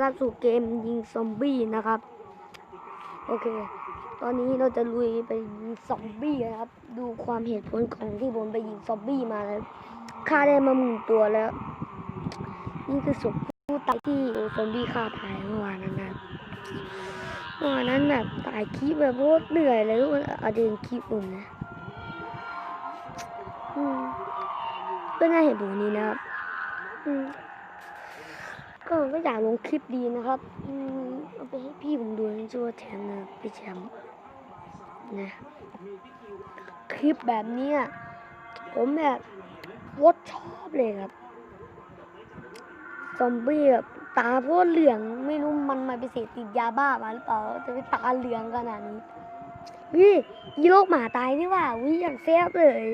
รับสู่เกมยิงซอมบี้นะครับ โอเค ตอนนี้เราจะลุยไปยิงซอมบี้กันครับ ดูความเหตุผลของที่ผมไปยิงซอมบี้มาแล้วฆ่าได้มาหมื่นตัวแล้ว นี่คือศพผู้ตายที่ซอมบี้ฆ่าตายเมื่อวานนั้นนะเมื่อวานนั้นแบบตายคลิปแบบโคตรเหนื่อยเลยทุกคนอาดึงคลิปผมนะอืมก็น่าเห็นผลนี้นะครับ ก็อยากลงคลิปดีนะครับอืมเอาไปให้พี่ผมดูนะชื่อว่าแทนนะพี่แชมป์นะคลิปแบบนี้ผมแบบวดชอบเลยครับซอมบี้แบบตาโคตรเหลืองไม่รู้มันมาไปเสพติดยาบ้ามาหรือเปล่าจะไปตาเหลืองขนาดนี้วิอีโรคหมาตายนี่ว่าวิอย่างแซ่บเลย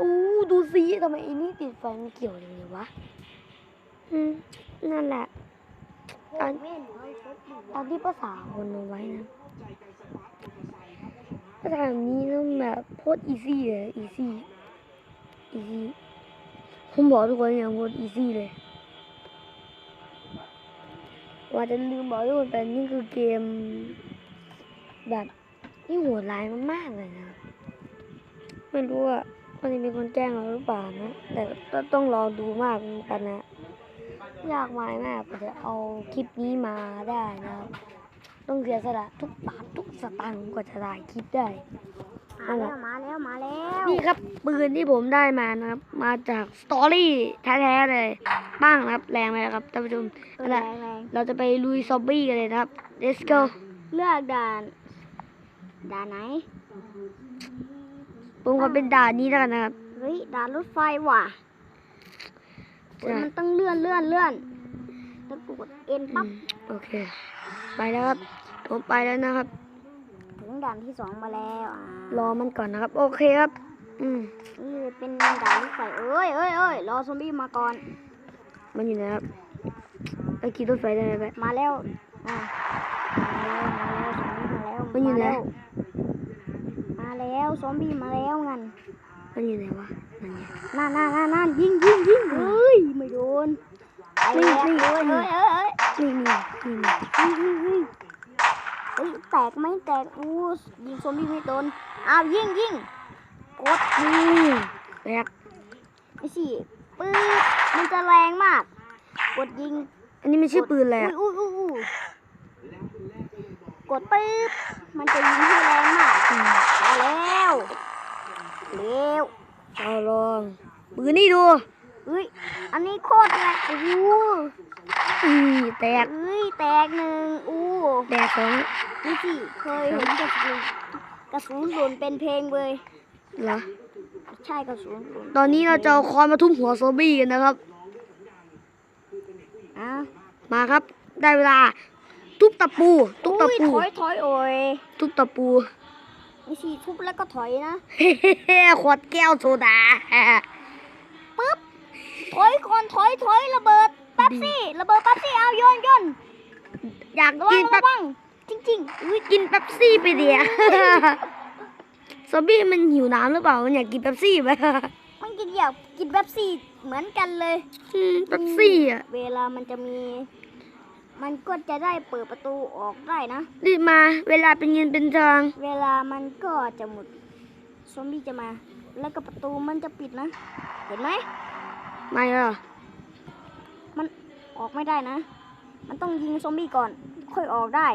อู้ดูสิทำไมไอ้นี่ติดไฟมันเกี่ยวยังไงวะ อืมนั่นแหละ ตอนตอนที่ภาษาคนเอาไว้นะภาษาแบบนี้ต้องแบบโคตรอีซี่เลยอีซี่อีซี่ผมบอกทุกคนอย่างโคตรอีซี่เลยว่าจะลืมบอกทุกคนไปนี่คือเกม แบบนี่โหดร้ายมากๆเลยนะไม่รู้ว่ามันจะมีคนแจ้งเราหรือเปล่านะ แต่ต้องรอดูมากเหมือนกันนะ ยากมายมากกว่าจะเอาคลิปนี้มาได้นะครับ ต้องเสียสละทุกบาททุกสตางค์กว่าจะได้คลิปได้มาแล้วมาแล้วมาแล้วนี่ครับปืนที่ผมได้มานะครับ มาจากสตอรี่แท้ๆเลยบ้างนะครับ แรงไหมครับท่านผู้ชมเออนั่นแรแหละงแรงเราจะไปลุยซอมบี้กันเลยนะครับ let's go เลือกด่านด่านไหนผมก็เป็นด่านนี้แล้วกันนะครับเฮ้ยด่านรถไฟว่ะ ใช่มันต้องเลื่อนเลื่อนเลื่อนแล้วกดเอ็นอืปั๊บมโอเค ไปแล้วครับ ผมไปแล้วนะครับ ถึงด่านที่สองมาแล้วอ่ารอมันก่อนนะครับ โอเคครับ อืมนี่เป็นด่านรถไฟเอ้ยเอ้ยเอ้ยรอซอมบี้มาก่อน มันอยู่ไหนครับไปขี่รถไฟได้ไหมไปมาแล้วอ่ามาแล้วมาแล้วซอมบี้มาแล้วมันอยู่ไหนมาแล้วซอมบี้มาแล้วงั้นมันอยู่ไหนวะ นั่นไงนั่นนั่นนั่นนั่นยิงยิงยิงเฮ้ยไม่โดนไปแล้วนี่นี่เอ้ยเอ้ยเอ้ยเอ้ยนี่นี่นี่นี่เฮ้ยเฮ้ยเฮ้ยเฮ้ยแตกไหมแตกอู้ยิงซอมบี้ไม่โดนอ้าวยิงยิงกดนี่แบกไอ้สิปื๊ดมันจะแรงมาก กดยิง อันนี้ไม่ใช่ปืนเลยอุ้ยอุ้ยอุ้ยอุ้ยกดปื๊ดมันจะยิงที่แรงมากมาแล้วเร็ว เอาลองปืนนี่ดูเฮ้ย อันนี้โคตรแรงอู้อีแตกเฮ้ย แตกหนึ่งอู้แตกสองนี่สิเคยเห็นกระสุนกระสุนหล่นเป็นเพลงเลยเหรอ ใช่กระสุนหล่นตอนนี้เราจะเอาคอนมาทุบหัวซอมบี้กันนะครับอะมาครับ ได้เวลา ทุบตะปู ทุบตะอุ้ยปู ถอยถอยโอ้ยทุบตะปู นี่สิทุบแล้วก็ถอยนะเฮ้เฮ้ขวดแก้วโซดาปึ๊บถอยก่อนถอยถอยระเบิดแป๊บซี่ระเบิดแป๊บซี่เอาโยนโยนอยากระวักิงนแป๊ระบวังจริงอุ๊ยกินเป๊ปซี่ไปเดียวซอมบี้มันหิวน้ำหรือเปล่ามันอยากกินเป๊ปซี่ไหมๆมันกินอยากกินแป๊บซี่เหมือนกันเลยอืมเป๊ปซี่อะเวลามันจะมี มันก็จะได้เปิดประตูออกได้นะ รีบมา เวลาเป็นเงินเป็นทอง เวลามันก็จะหมด ซอมบี้จะมา แล้วก็ประตูมันจะปิดนะ เห็นไหม ไม่หรอ มันออกไม่ได้นะ มันต้องยิงซอมบี้ก่อน ค่อยออกได้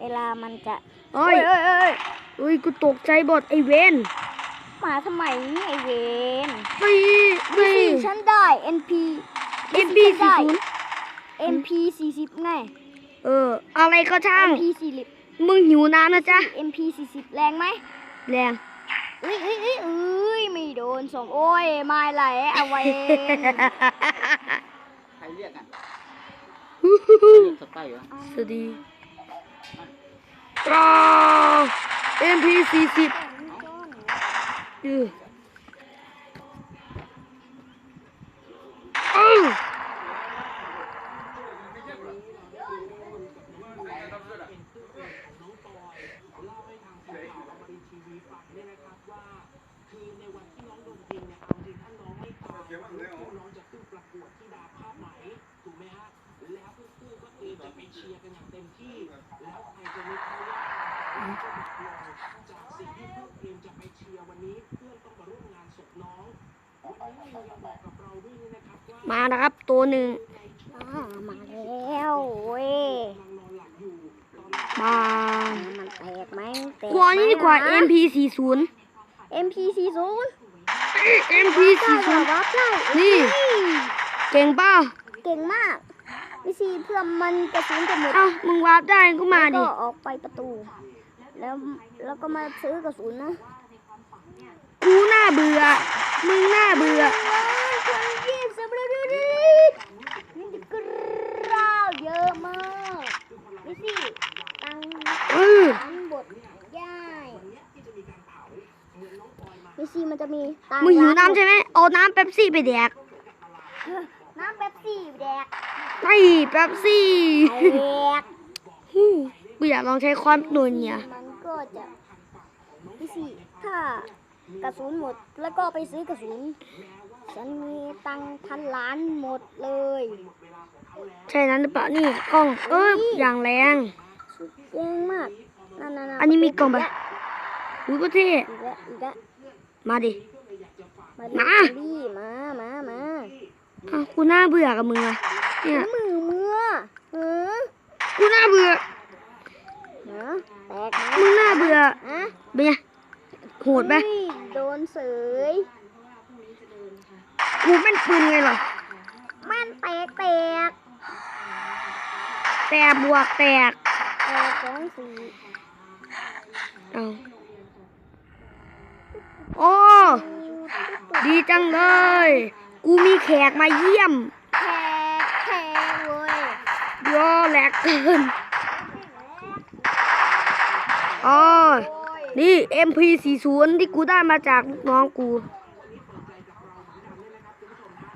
เวลามันจะโอ้ยเอ้ยเอ้ยเอ้ยอุ้ยกูตกใจบดไอเวนมาทำไมเนี่ยไอเวนตีดีตีสิฉันได้ NP MP ฉันได้40 MP 40ไง เออ อะไรก็ช่าง MP 40มึงหิวน้ำนะจ๊ะ MP 40แรงไหม แรงเอ้ยเอ้ยเอ้ยเอ้ยไม่โดนส่งโอ้ยไม่ไหลเอาไว้ใครเรียกอะเรียกสไปร์เหรอสวัสดีกราว MP สี่สิบอือ เนี่ยนะครับว่าคือในวันที่น้องโดนยิงเนี่ยเอาจริงถ้าน้องไม่ตายน้องจะขึ้นประกวดที่ดาผ้าไหมถูกไหมฮะแล้วเพื่อนๆก็เตรียมจะไปเชียร์กันอย่างเต็มที่ แล้วใครจะมีใครว่าจะแบบลอยจากสิ่งที่เพื่อนเตรียมจะไปเชียร์วันนี้เพื่อนต้องมาร่วมงานศพน้องวันนี้มีบอกกับเราด้วยนะครับว่ามานะครับตัวหนึ่งมาแล้วเว้ยมา แตกกว่านี้ดีกว่า MP40 นะ MP40 MP40 วับได้นี่ เก่งป่ะเก่งมากวิซีเพื่อมันกระสุนจะหมดเอ้ามึงวาร์ปได้ก็มาดิก็ออกไปประตู แล้วแล้วก็มาซื้อกระสุนนะกูน่าเบื่อ มึงน่าเบื่อคนยี่สิบเยดูดินี่กราวเยอะมากวิซีตังตังค์บทย่าย วิซีมันจะมีตังค์มึงหิวร้าน้ำใช่ไหมเอาน้ำเป๊ปซี่ไปแดก น้ำเป๊ปซี่แดกไอ้เป๊ปซี่แดกกูอยากลองใช้ความหนุนเนี่ย มันก็จะพี่สี่ถ้ากระสุนหมดแล้วก็ไปซื้อกระสุนฉันมีตังค์พันล้านหมดเลย ใช่นั้นหรือเปล่านี่กล้องเอ้ยอย่างแรงเก่งมากนั่นๆๆอันนี้มีกล่องแบบอุ้ยก็เท่อีกแล้วอีกแล้ว มาดิ มาดิมาดิมามามาอ้าวกูน่าเบื่อกับมึงอะเนี่ยมือมือเออกูน่าเบื่อเนาะแตกนะมึงน่าเบื่ออะเป็นไงโหดไหมเฮ้ยโดนเสยกูเป็นปืนไงล่ะมันแตกแตกแต่บวกแตกแตกสองสี่เอา โอ้ดีจังเลย กูมีแขกมาเยี่ยมแทกแทกเว้ยยอแหลกเกินอ๋อนี่ MP40 ที่กูได้มาจากน้องกู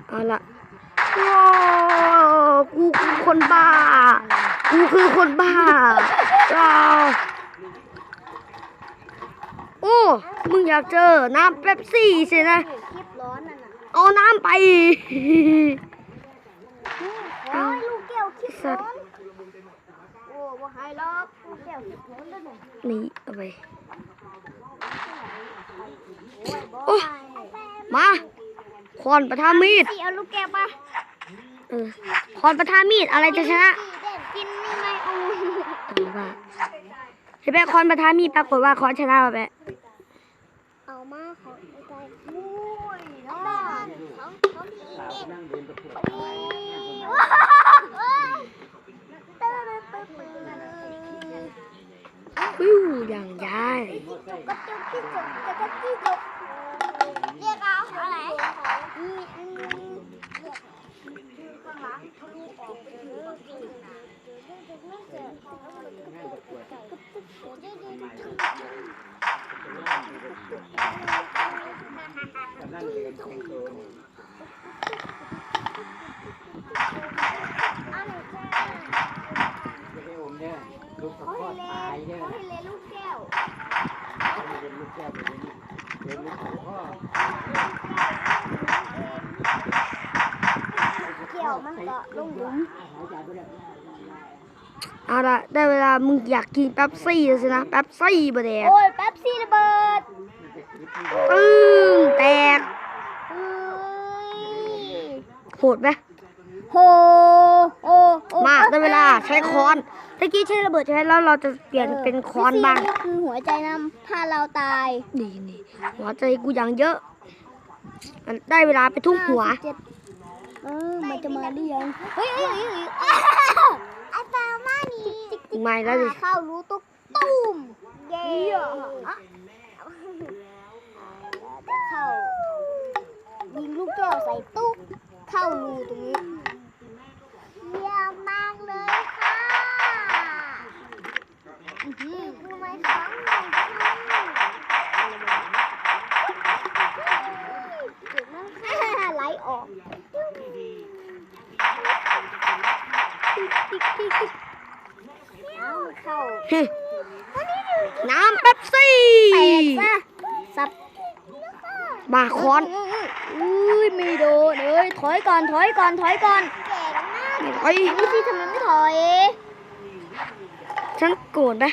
เอาละโอ้กูคือคนบ้า กูคือคนบ้าอ้า อ้ มึงอยากเจอ น้ำเป๊ปซี่ใช่ไหมคลิปร้อนนั่นน่ะเอาน้ำไป โอ้ยลูกแก้วคลิปสัร้อตว์นโอ้ว่าหายรอบลูกแก้วคลิปร้อนด้วยหนูนี่เอาไป โอ้ยบอโอ้ยมา คอนประทามีดสี่เอาลูกแก้วปะเออ คอนประทามีดอะไรจะชนะสี่เด็ดกินนี่ไงอู เออว่าใช่ไหมคอนประทามีดปรากฏว่าคอนชนะไปเอา มาขอใจมุ้ยน้องเขาเขาดีสาวเด็ดนั่งเดินตะกุกว้าวตื้อตื้อตื้อวิวอย่างยายก็จุกที่จุกก็จุกที่จุกเรียกเอาอะไรอืมอืมนั่งเดินตรงโซนไม่ให้ผมเนี่ยลูกกระเขา พอให้ดเลตายเนี่ยเขาให้เลนลูกแก้วไม่เป็นลูกแก้วเป็นลูกเป็นลูกกระพอดเกี่ยวมันก็ลงหลุมเอาละได้เวลามึงอยากกินแป๊บซี่แล้วสินะแป๊บซี่บะแดกโอ้ยแป๊บ ซี่ระเบิดปึ้งแตกเอ้ยโหดไหมโหโอ้โอ้มาได้เวลาใช้คอนตะกี้ใช้ระเบิดใช่ไหมแล้วเราจะเปลี่ยนเป็นคอนบ้างนี่คือหัวใจนำถ้าเราตายนี่นี่หัวใจกูอย่างเยอะ มันได้เวลาไปทุบหัว57เออมันจะมาหรือยังเฮ้ยเฮ้ยเฮ้ยอาตามานี่ไม่แล้วดิเข้ารู้ตุ๊กตุ้ม เย้เข้ายิงลูกแก้วใส่ตุ๊กเข้ารูตรงนี้เยี่ยมมากเลยค่ะอือหือคือไม้ของหนึ่งเก่งมากค่ะไหลออกเอาเข้าเฮ้ย น้ำเป๊ปซี่แตกซะสับมาคอนอุ้ยไม่โดนเอ้ยถอยก่อนถอยก่อนถอยก่อนไอ้ยนี่สิทำไมไม่ถอยฉันโกรธไหม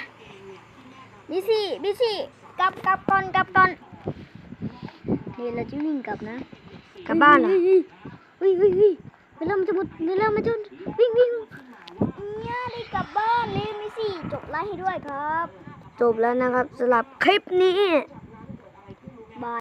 บิซี่บิซี่กลับกลับก่อนกลับก่อนนี่เราจะวิ่งกลับนะกลับบ้านเหรอเฮ้ยเฮ้ยเฮ้ยเวลามันจะหมดเวลามันจะวิ่งวิ่งเนี่ยได้กลับบ้านเลยบิซี่จบไลฟ์ให้ด้วยครับ จบแล้วนะครับสำหรับคลิปนี้